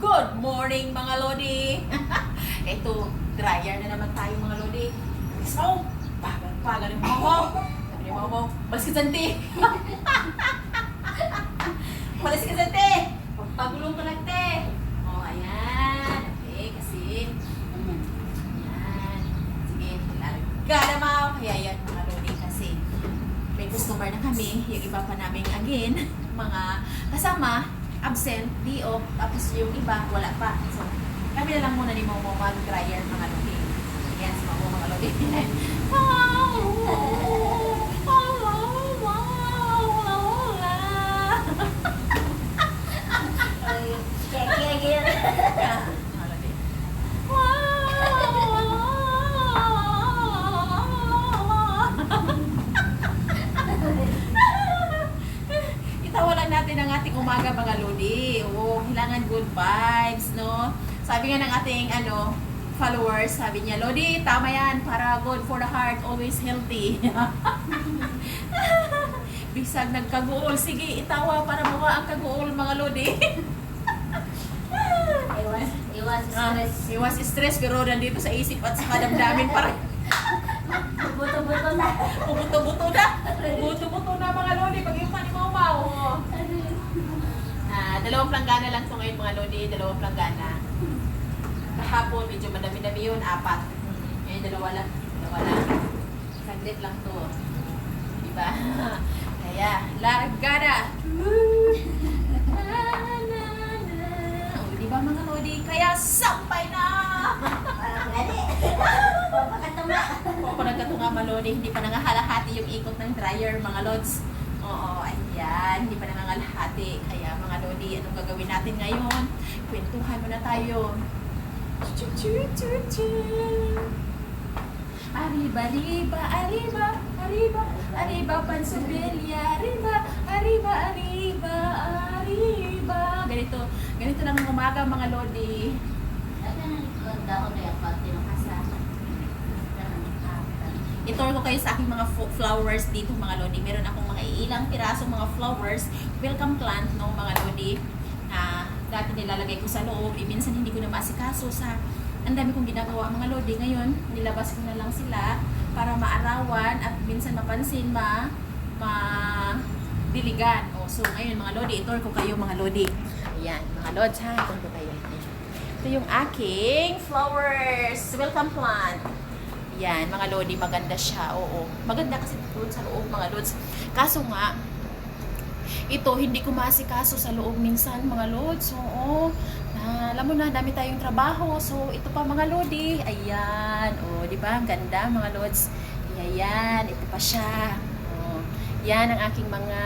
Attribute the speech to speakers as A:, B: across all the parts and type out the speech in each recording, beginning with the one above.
A: Good morning mga Lodi! Ito, dryer na naman tayo mga Lodi. So, pagan-pagan ni Momo. Sabi ni Momo, balis ka dyan, te. Balis ka dyan, te. Pagpagulong ka lang, te. O, ayan. Okay, kasi, ayan. Sige, larga mga. Kaya yan mga Lodi kasi may customer na kami, yung iba pa namin again, mga kasama, absent, di off, tapos yung iba, wala pa. So, kami na lang muna ni Momo mag-dryer mga. Yan, si Momo mga lodi. umaga mga lodi. Oo, kailangan good vibes, no? Sabi nga ng ating ano, followers, sabi niya, Lodi, tama yan, para good for the heart, always healthy. Bisag nagkaguol, sige, itawa para mawa ang kaguol mga lodi.
B: Iwas, iwas
A: Ah,
B: stress.
A: iwas stress pero nandito sa isip at sa kadamdamin para
B: Buto-buto na.
A: Buto-buto na. Buto-buto na mga lodi. Pag yung manimaw Dalawang planggana lang to ngayon mga lodi. Dalawang planggana. Kahapon, medyo madami-dami yun. Apat. Ngayon, dalawa lang. Dalawa lang. Saglit lang to. Diba? Kaya, largada. Oh, diba mga lodi? Kaya, sampay na!
B: Papakatama.
A: Kung nagkatunga malodi, hindi pa nangahalahati yung ikot ng dryer, mga lods. Oo, ayan, hindi pa nangangalahati. Kaya mga lodi, anong gagawin natin ngayon? Kwentuhan muna tayo. Arriba, arriba, arriba, arriba, arriba, pansubelia, arriba, arriba, arriba, arriba. Ganito, ganito lang ang umaga mga lodi.
B: Na na?
A: Itour ko kayo sa aking mga flowers dito mga lodi. Meron akong ilang pirasong mga flowers. Welcome plant, no mga lodi. Na dati nilalagay ko sa loob. Eh, minsan hindi ko na maasikaso sa ang dami kong ginagawa mga lodi. Ngayon, nilabas ko na lang sila para maarawan at minsan mapansin ma ma diligan. O, so ngayon mga lodi, itour ko kayo mga lodi. Ayan, mga lods ha, itour ko kayo. Ito yung aking flowers. Welcome plant. Yan, mga lodi, maganda siya. Oo. Maganda kasi doon sa loob, mga lods. Kaso nga, ito, hindi ko maasikaso sa loob minsan, mga lods. Oo. Na, alam mo na, dami tayong trabaho. So, ito pa, mga lodi. Ayan. O, di ba? Ang ganda, mga lods. Ayan, ito pa siya. O, yan ang aking mga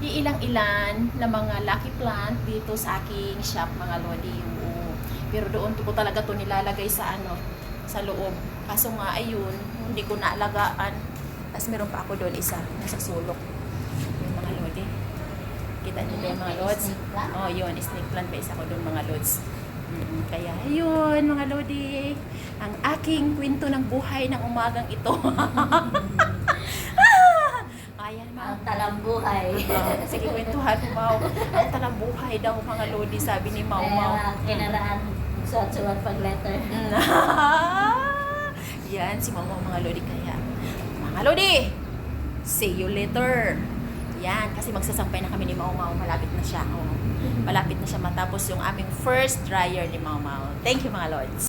A: iilang-ilan na mga lucky plant dito sa aking shop, mga lodi. Oo. Pero doon ko talaga to nilalagay sa ano, sa loob. Kaso nga, ayun, hindi ko naalagaan. Tapos meron pa ako doon isa, nasa sulok. Yung mga lodi. Kita niyo yung mga lods? Oh, yun, snake plant pa isa ko doon mga lods. Mm, kaya, ayun, mga lodi. Ang aking kwento ng buhay ng umagang ito. Ayan, mga
B: Ang talambuhay.
A: Oh, sige, kwentuhan mo, Mau. Ang talang buhay daw, mga lodi, sabi ni Mau Mau.
B: Kaya kinaraan suwat-suwat pag letter.
A: Mm. Yan, si Mau mga lodi. Kaya, mga lodi, see you later. Yan, kasi magsasampay na kami ni Mau. Malapit na siya. Oh. Malapit na siya matapos yung aming first dryer ni Mau. Thank you, mga lords.